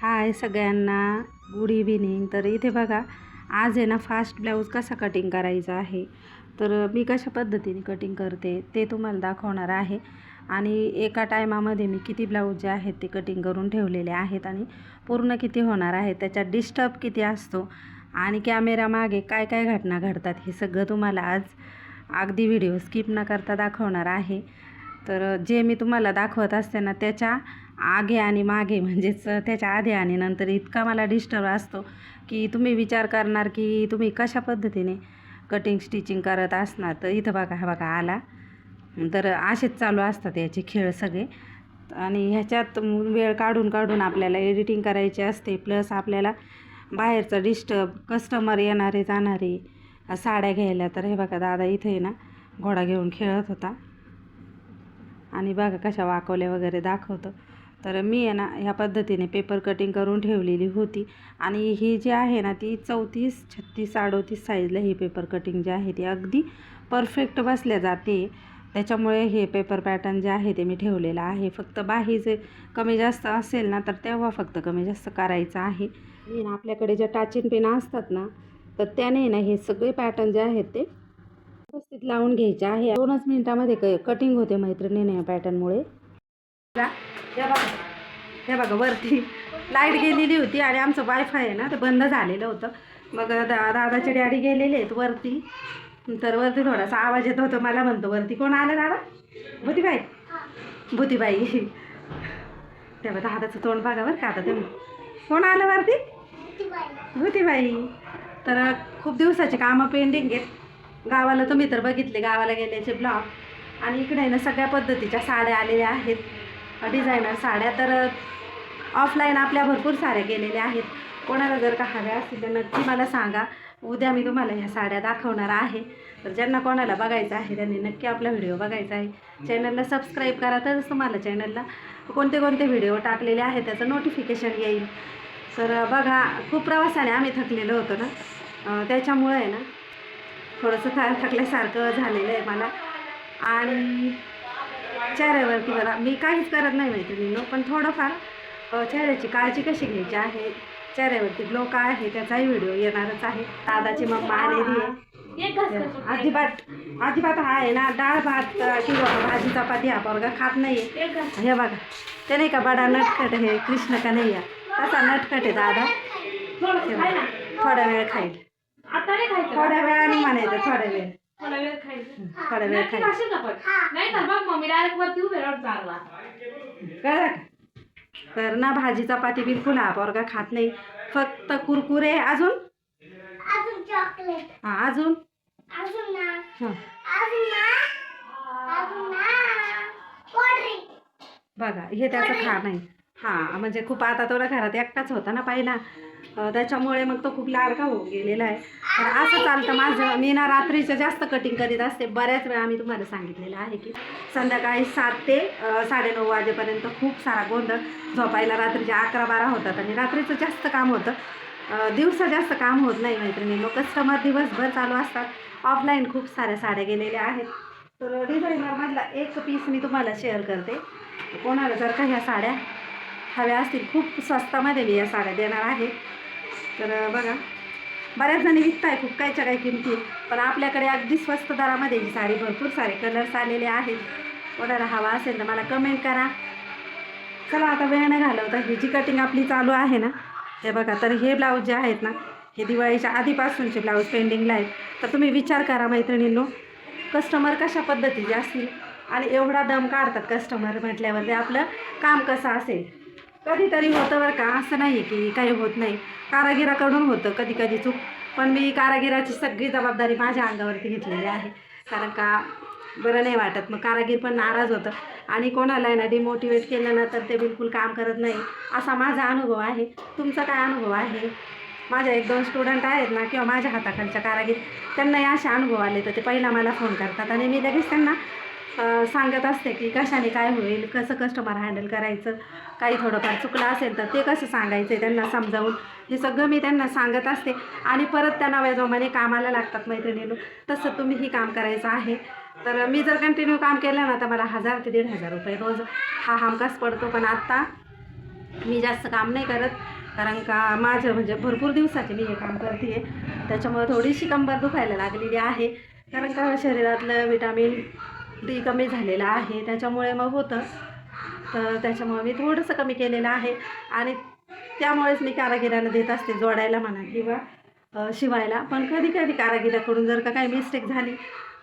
हाय सगळ्यांना good evening तर इथे बघा आज आहे ना फास्ट ब्लाऊज कसा कटिंग करायचा आहे? तर मी कशा पद्धतीने कटिंग करते ते तुम्हाला दाखवणार आहे. आणि एका टायमामध्ये मी किती ब्लाऊज जे आहेत ते कटिंग करून ठेवलेले आहेत आणि पूर्ण किती होणार आहे त्याच्यात डिस्टर्ब किती असतो आणि कॅमेरामागे काय काय घटना घडतात हे सगळं तुम्हाला आज अगदी व्हिडिओ स्किप न करता दाखवणार आहे. तर जे मी तुम्हाला दाखवत असते ना त्याच्या आगे आणि मागे म्हणजेच त्याच्या आधी आणि नंतर इतका मला डिस्टर्ब असतो की तुम्ही विचार करणार की तुम्ही कशा पद्धतीने कटिंग स्टिचिंग करत असणार. तर इथं बघा हा बघा आला. तर असेच चालू असतात याचे खेळ सगळे. आणि ह्याच्यात वेळ काढून काढून आपल्याला एडिटिंग करायची असते. प्लस आपल्याला बाहेरचं डिस्टर्ब कस्टमर येणारे जाणारे साड्या घ्यायला. तर हे बघा दादा इथे आहे ना घोडा घेऊन खेळत होता. आणि बघा कशा वाकवल्या वगैरे दाखवतं. तर मी आहे ना ह्या पद्धतीने पेपर कटिंग करून ठेवलेली होती. आणि ही जी आहे ना ती चौतीस छत्तीस अडोतीस साईजला ही पेपर कटिंग जी आहे ती अगदी परफेक्ट बसल्या जाते. त्याच्यामुळे हे पेपर पॅटर्न जे आहे ते मी ठेवलेलं आहे. फक्त बाही जे कमी जास्त असेल ना तर तेव्हा फक्त कमी जास्त करायचं आहे. मी ना आपल्याकडे ज्या टाचिन पेन असतात ना तर त्याने ना हे सगळे पॅटर्न जे आहेत ते व्यवस्थित लावून घ्यायचे आहे. दोनच मिनिटामध्ये क कटिंग होते मैत्रिणीने या पॅटर्नमुळे हे बघा. हे बघा वरती लाइट गेलेली होती आणि आमचं वायफाय आहे ना ते बंद झालेलं होतं. मग दा दादाचे डॅडी गेलेले आहेत वरती. तर वरती थोडासा आवाज येत होता मला म्हणतो वरती कोण आलं दादा? भूतीबाई. भूतीबाई. तेव्हा दादाचं तोंड बघा बरं का आता तुम्ही कोण आलं वरती? भूतीबाई. तर खूप दिवसाचे कामं पेंडिंग आहेत. गावाला तुम्ही तर बघितले गावाला गेल्याचे ब्लॉग. आणि इकडे आहे ना सगळ्या पद्धतीच्या साड्या आलेल्या आहेत. डिझायनर साड्या तर ऑफलाईन आपल्या भरपूर साऱ्या गेलेल्या आहेत. कोणाला जर का हव्या असतील तर नक्की मला सांगा. उद्या मी तुम्हाला ह्या साड्या दाखवणार आहे. तर ज्यांना कोणाला बघायचं आहे त्यांनी नक्की आपला व्हिडिओ बघायचा आहे. चॅनलला सबस्क्राईब करा तरच तुम्हाला चॅनलला कोणते कोणते व्हिडिओ टाकलेले आहेत त्याचं नोटिफिकेशन येईल. तर बघा खूप प्रवासाने आम्ही थकलेलो होतो ना. त्याच्यामुळं त्याच्यामुळे आहे ना थोडंसं थ थकल्यासारखं झालेलं आहे मला. आणि चेहऱ्यावरती बघा मी काहीच करत नाही मैत्रिणींनो पण थोडंफार चेहऱ्याची काळजी कशी घ्यायची आहे? चेहऱ्यावरती ग्लो काय आहे त्याचाही व्हिडिओ येणारच आहे. दादाची मम्मा आलेली आहे. अजिबात अजिबात हा आहे ना डाळ भात किंवा भाजी चपाती हा पोरगा खात नाही हे बघा ते नाही का बडा नटखट हे कृष्ण का नाही आहे? तसा नटखट आहे दादा. थोडा वेळ खाईल. थोड्या वेळाने म्हणायचं थोड्या वेळ थोडा वेळ खायचं. थोडा वेळ नक्की खाईल खाशील ना पण नाही तर बघ मम्मी डायरेक्ट वरती उभे राहून चालला कळलं का? तर ना भाजी चपाती बिलकुल हा पोरगा खात नाही. फक्त कुरकुरे अजून? अजून चॉकलेट हा अजून? अजून ना. हा. अजून ना. अजून ना. कोल्ड्रिंक बघा हे त्याचं खा नाही. हां म्हणजे खूप आता तो ना घरात एकटाच होता ना पहिला. त्याच्यामुळे मग तो खूप लाडका होऊन गेलेला आहे. तर असं चालतं माझं. मी ना रात्रीचं जास्त कटिंग करीत असते. बऱ्याच वेळा मी तुम्हाला सांगितलेलं आहे की संध्याकाळी सात ते साडेनऊ वाजेपर्यंत खूप सारा गोंधळ झोपायला रात्रीचे अकरा बारा होतात आणि रात्रीचं जास्त काम होतं. दिवसा जास्त काम होत नाही मैत्रिणी. लोक कस्टमर दिवसभर चालू असतात. ऑफलाईन खूप साऱ्या साड्या गेलेल्या आहेत. तर डिझायनरमधला एक पीस मी तुम्हाला शेअर करते. कोणाला जर का ह्या साड्या हव्या असतील खूप स्वस्तामध्ये मी या साड्या देणार आहे. तर बघा. बऱ्याच जणी विकताय खूप कायच्या काही किमती पण आपल्याकडे अगदी स्वस्त दरामध्ये ही साडी भरपूर सारे कलर्स आलेले आहेत. कोणाला हवा असेल तर मला कमेंट करा. चला आता वेळ नाही घालवता. ही जी कटिंग आपली चालू आहे ना हे बघा तर हे ब्लाऊज जे आहेत ना हे दिवाळीच्या आधीपासूनचे ब्लाऊज पेंडिंगला आहेत. तर तुम्ही विचार करा मैत्रिणींनो. कस्टमर कशा पद्धतीचे असतील? आणि एवढा दम काढतात कस्टमर म्हटल्यावर ते आपलं काम कसं असेल? कधीतरी होतं बरं का. असं नाही आहे की काही होत नाही. कारागिराकडून होतं कधी कधी चूक. पण मी कारागिराची सगळी जबाबदारी माझ्या अंगावरती घेतलेली आहे. कारण का बरं नाही वाटत. मग कारागीर पण नाराज होतं. आणि कोणाला ना डिमोटिवेट केलं ना तर ते बिलकुल काम करत नाही. असा माझा अनुभव आहे. तुमचा काय अनुभव आहे? माझ्या एक दोन स्टुडंट आहेत ना किंवा माझ्या हाताखालच्या कारागीर त्यांनाही असे अनुभव आले तर ते पहिला मला फोन करतात. आणि मी लगेच त्यांना सांगत असते की कशाने काय होईल कसं कस्टमर हँडल करायचं काही थोडंफार चुकलं असेल तर ते कसं सांगायचं आहे त्यांना समजावून. हे सगळं मी त्यांना सांगत असते. आणि परत त्या नव्या जोमाने कामाला लागतात मैत्रिणीनं. तसं तुम्हीही काम करायचं आहे. तर मी जर कंटिन्यू काम केलं ना तर मला हजार ते दीड हजार रुपये रोज. हा हमखास पडतो. पण आत्ता मी जास्त काम नाही करत. कारण का माझं म्हणजे भरपूर दिवसाचे मी हे काम करते. आहे त्याच्यामुळे थोडीशी कंबर दुखायला लागलेली आहे. कारण का शरीरातलं विटामिन डी कमी झालेलं आहे. त्याच्यामुळे मग होतं. तर त्याच्यामुळे मी थोडंसं कमी केलेलं आहे. आणि त्यामुळेच मी कारागिरांना देत असते जोडायला म्हणा किंवा शिवायला. पण कधी कधी कारागिराकडून जर का काही मिस्टेक झाली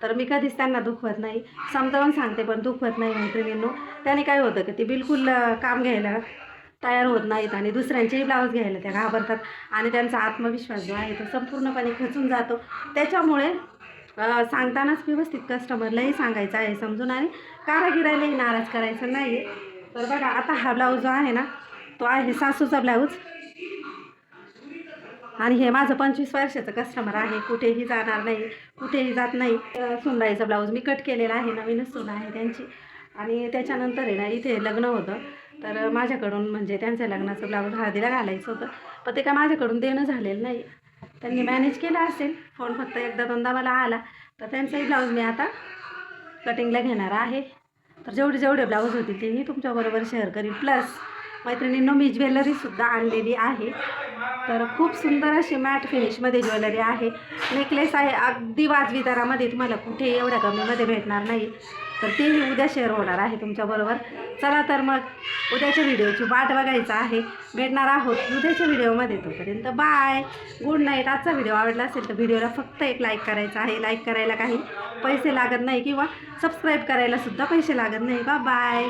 तर मी कधीच त्यांना दुखवत नाही. समजावून सांगते पण दुखवत नाही मैत्रिणींनो. त्याने काय होतं की ते बिलकुल काम घ्यायला तयार होत नाहीत आणि दुसऱ्यांचेही ब्लाऊज घ्यायला त्या घाबरतात. आणि त्यांचा आत्मविश्वास जो आहे तो संपूर्णपणे खचून जातो. त्याच्यामुळे सांगतानाच व्यवस्थित कस्टमरलाही सांगायचं आहे समजून आणि कारागिरालाही नाराज करायचं नाही आहे तर बघा आता हा ब्लाऊज जो आहे ना तो आहे सासूचा ब्लाऊज आणि हे माझं पंचवीस वर्षाचं कस्टमर आहे. कुठेही जाणार नाही कुठेही जात नाही. सुनबाईचा ब्लाऊज मी कट केलेला आहे नवीनच सुन आहे त्यांची. आणि त्याच्यानंतर आहे ना इथे लग्न होतं. तर माझ्याकडून म्हणजे त्यांचं लग्नाचं ब्लाऊज हळदीला घालायचं होतं. पण ते काय माझ्याकडून देणं झालेलं नाही. त्यांनी मॅनेज केला असेल. फोन फक्त एकदा दोनदा मला आला. तर त्यांचाही ब्लाऊज मी आता कटिंगला घेणार आहे. तर जेवढे जेवढे ब्लाऊज होतील तेही तुमच्याबरोबर शेअर करीन. प्लस मैत्रिणींनो मी ज्वेलरीसुद्धा आणलेली आहे. तर खूप सुंदर अशी मॅट फिनिशमध्ये ज्वेलरी आहे. नेकलेस आहे. अगदी वाजवी दरामध्ये तुम्हाला कुठेही एवढ्या कमीमध्ये भेटणार नाही. तर तेही उद्या शेअर होणार आहे तुमच्याबरोबर चला तर मग उद्याच्या व्हिडिओची वाट बघायचा आहे. भेटणार आहोत उद्याच्या व्हिडिओमध्ये तोपर्यंत बाय गुड नाईट आजचा व्हिडिओ आवडला असेल तर व्हिडिओला फक्त एक लाईक करायचा आहे. लाईक करायला काही पैसे लागत नाही किंवा सबस्क्राईब करायलासुद्धा पैसे लागत नाही. बा बाय